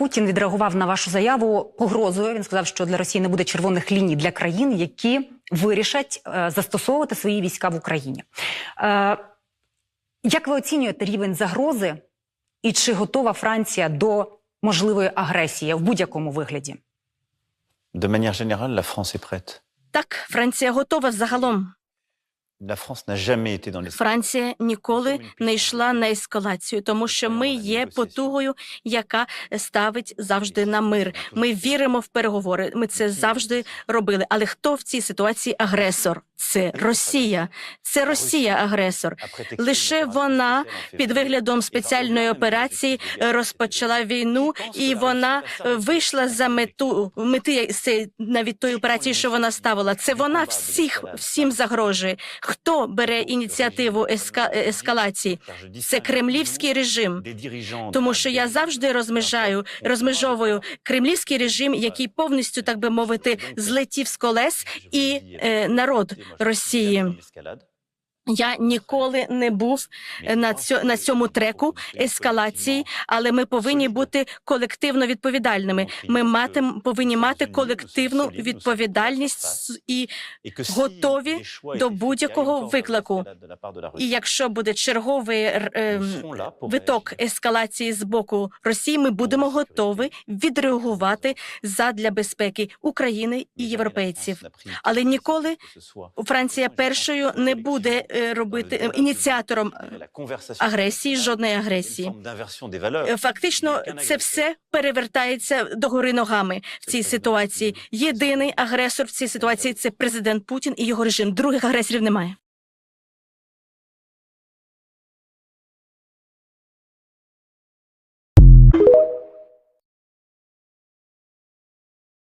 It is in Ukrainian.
Путін відреагував на вашу заяву погрозою. Він сказав, що для Росії не буде червоних ліній для країн, які вирішать е, застосовувати свої війська в Україні. Е, як ви оцінюєте рівень загрози, і чи готова Франція до можливої агресії в будь-якому вигляді? De manière générale, la France est prête. Так, Франція готова загалом. Франція ніколи не йшла на ескалацію, тому що ми є потугою, яка ставить завжди на мир. Ми віримо в переговори. Ми це завжди робили. Але хто в цій ситуації агресор? Це Росія. Це Росія агресор. Лише вона під виглядом спеціальної операції розпочала війну, і вона вийшла за мету мети навіть тої операції, що вона ставила. Це вона всіх всім загрожує. Хто бере ініціативу еска, ескалації? Це кремлівський режим. Тому що я завжди розмежаю, розмежовую кремлівський режим, який повністю, так би мовити, злетів з колес, і е, народ Росії. Я ніколи не був на цьо, на цьому треку ескалації, але ми повинні бути колективно відповідальними. Ми матим, повинні мати колективну відповідальність і готові до будь-якого виклику. І якщо буде черговий ем, виток ескалації з боку Росії, ми будемо готові відреагувати задля безпеки України і європейців. Але ніколи Франція першою не буде е, робити е, ініціатором е, агресії, жодної агресії. Е, Фактично, це все перевертається догори ногами в цій ситуації. Єдиний агресор в цій ситуації це президент Путін і його режим. Других агресорів немає.